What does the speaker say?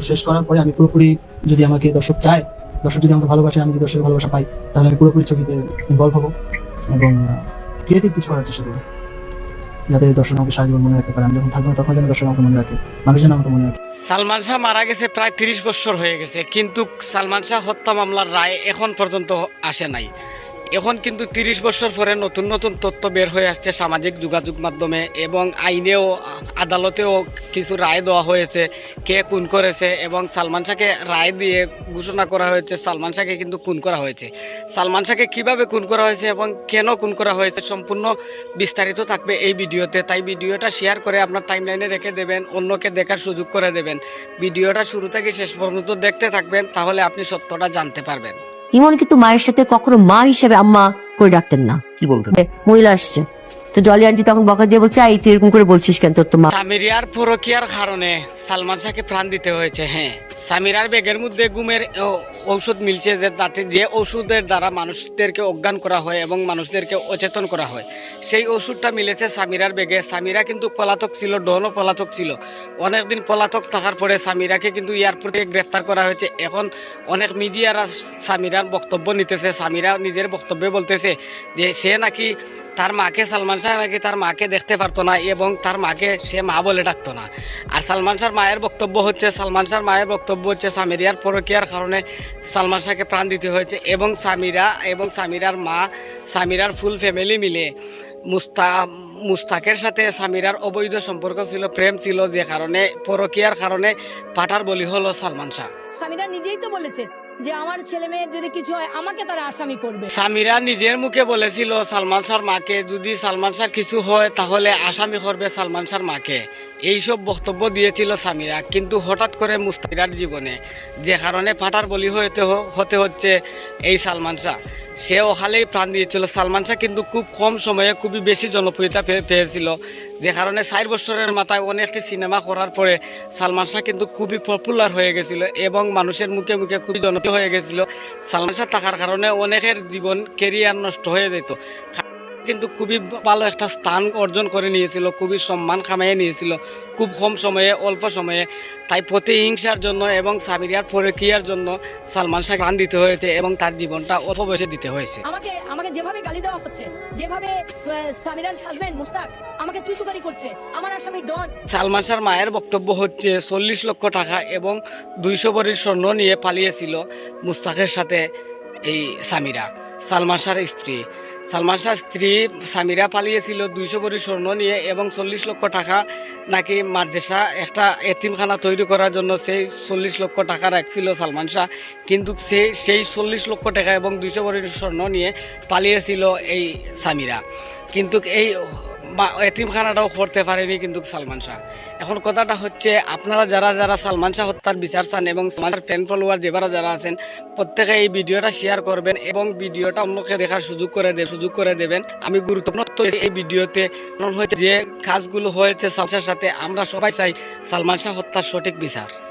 শেষ করার পরে আমি পুরোপুরি যদি আমাকে দর্শক চায়, দর্শক যদি আমাকে ভালোবাসে, আমি যদি দর্শকের ভালোবাসা পাই, তাহলে আমি পুরোপুরি ছবিতে ইনভলভ হব এবং ক্রিয়েটিভ কিছু করার চেষ্টা করব। যাতে দর্শক আমাকে সারা জীবন মনে রাখতে পারে। আমি যখন থাকব তখন যেন দর্শক আমাকে মনে রাখে, মানুষ যেন আমাকে মনে রাখে। সালমান শাহ মারা গেছে প্রায় তিরিশ বছর হয়ে গেছে, কিন্তু সালমান শাহ হত্যা মামলার রায় এখন পর্যন্ত আসে নাই। এখন কিন্তু তিরিশ বছর পরে নতুন নতুন তথ্য বের হয়ে আসছে সামাজিক যোগাযোগ মাধ্যমে এবং আইনেও, আদালতেও কিছু রায় দেওয়া হয়েছে কে খুন করেছে এবং সালমান শাহকে রায় দিয়ে ঘোষণা করা হয়েছে, সালমান শাহকে কিন্তু খুন করা হয়েছে। সালমান শাহকে কীভাবে খুন করা হয়েছে এবং কেন খুন করা হয়েছে সম্পূর্ণ বিস্তারিত থাকবে এই ভিডিওতে। তাই ভিডিওটা শেয়ার করে আপনার টাইমলাইনে রেখে দেবেন, অন্যকে দেখার সুযোগ করে দেবেন। ভিডিওটা শুরু থেকে শেষ পর্যন্ত দেখতে থাকবেন, তাহলে আপনি সত্যটা জানতে পারবেন। ইমন কিন্তু মায়ের সাথে কখনো মা হিসেবে আম্মা করে ডাকতেন না। কি বলতেন? মহিলা আসছে। তো ডলি আন্টি তখন বকা দিয়ে বলছে এই তুই এরকম করে বলছিস কেন তোর তো মা? আমেরিয়ার পরকিয়ার কারণে সালমান শাহকে প্রাণ দিতে হয়েছে হ্যাঁ। সামিরার ব্যাগের মধ্যে ঘুমের ও- ঔষধ মিলছে যে তাতে যে ওষুধের দ্বারা মানুষদেরকে অজ্ঞান করা হয় এবং মানুষদেরকে অচেতন করা হয়। সেই ওষুধটা মিলেছে সামিরার ব্যাগে সামিরা কিন্তু পলাতক ছিল, ডনও পলাতক ছিল। অনেকদিন পলাতক থাকার পরে সামিরাকে কিন্তু এয়ারপোর্ট থেকে গ্রেফতার করা হয়েছে। এখন অনেক মিডিয়ারা সামিরার বক্তব্য নিতেছে। সামিরা নিজের বক্তব্যে বলতেছে যে সে নাকি তার মাকে, সালমান শাহ নাকি তার মাকে দেখতে পারতো না এবং তার মাকে সে মা বলে ডাকতো না। আর সালমান শাহর মায়ের বক্তব্য হচ্ছে, সালমান শাহর মায়ের বক্তব্য হচ্ছে সামিরিয়ার পরকিয়ার কারণে সালমান শাহকে প্রাণ দিতে হয়েছে এবং সামিরা এবং সামিরার মা, সামিরার ফুল ফ্যামিলি মিলে। মুস্তা, মুস্তাকের সাথে সামিরার অবৈধ সম্পর্ক ছিল, প্রেম ছিল যে কারণে, পরকিয়ার কারণে পাঠার বলি হলো সালমান শাহ। সামিরা নিজেই তো বলেছে যে আমার ছেলে মেয়ের যদি কিছু হয়, আমাকে তারা আসামি করবে। সামিরা নিজের মুখে বলেছিল, সালমান শাহর মাকে যদি সালমান শাহর কিছু হয়, তাহলে আসামি করবে সালমান শাহর মাকে। এইসব বক্তব্য দিয়েছিল সামিরা, কিন্তু হঠাৎ করে মুস্তাকিরার জীবনে যে কারণে ফাটার বলি হতে হতে হচ্ছে এই সালমান শাহ সে ওখালেই প্রাণ দিয়েছিল। সালমান শাহ কিন্তু খুব কম সময়ে খুবই বেশি জনপ্রিয়তা পেয়ে- পেয়েছিল। যে কারণে চার বছরের মাথায় অনেকটি সিনেমা করার পরে সালমান শাহ কিন্তু খুবই পপুলার হয়ে গেছিল এবং মানুষের মুখে মুখে খুবই জনপ্রিয় হয়ে গেছিল। সালমান শাহ থাকার কারণে অনেকের জীবন কেরিয়ার নষ্ট হয়ে যেত। কিন্তু খুবই ভালো একটা স্থান অর্জন করে নিয়েছিল খুবই সম্মান খামাইয়ে নিয়েছিল খুব কম সময়ে অল্প সময়ে। তাই প্রতিহিংসার জন্য এবং সামিরিয়ার প্রক্রিয়ার জন্য সালমান শাহ প্রাণ দিতে হয়েছে এবং তার জীবনটা অল্প বয়সে দিতে হয়েছে। আমাকে আমাকে যেভাবে গালি দেওয়া হচ্ছে যেভাবে সামিরার হাজবেন্ড মুস্তাক আমাকে তুই তুকারি করছে আমার আসামি ডন। সালমান শাহর মায়ের বক্তব্য হচ্ছে চল্লিশ লক্ষ টাকা এবং দুইশো ভরির স্বর্ণ নিয়ে পালিয়েছিল মুস্তাকের সাথে এই সামিরা সালমান শাহর স্ত্রী। সালমান শাহর স্ত্রী সামিরা পালিয়েছিল দুইশো ভরি স্বর্ণ নিয়ে এবং চল্লিশ লক্ষ টাকা নাকি মাদ্রাসা একটা এতিমখানা তৈরি করার জন্য সেই চল্লিশ লক্ষ টাকা রাখছিল সালমান শাহ। কিন্তু সেই সেই চল্লিশ লক্ষ টাকা এবং দুইশো ভরির স্বর্ণ নিয়ে পালিয়েছিল এই সামিরা। কিন্তু এই বা- এতিমখানাটাও করতে পারেনি কিন্তু সালমান শাহ। এখন কথাটা হচ্ছে, আপনারা যারা যারা সালমান শাহ হত্যার বিচার চান এবং সালমান ফ্যান ফলোয়ার যেবারা যারা আছেন প্রত্যেকে এই ভিডিওটা শেয়ার করবেন এবং ভিডিওটা অন্যকে দেখার সুযোগ করে দে সুযোগ করে দেবেন। আমি গুরুত্বপূর্ণ এই ভিডিওতে হচ্ছে যে কাজগুলো হয়েছে সালমান সাথে। আমরা সবাই চাই সালমান শাহ হত্যার সঠিক বিচার।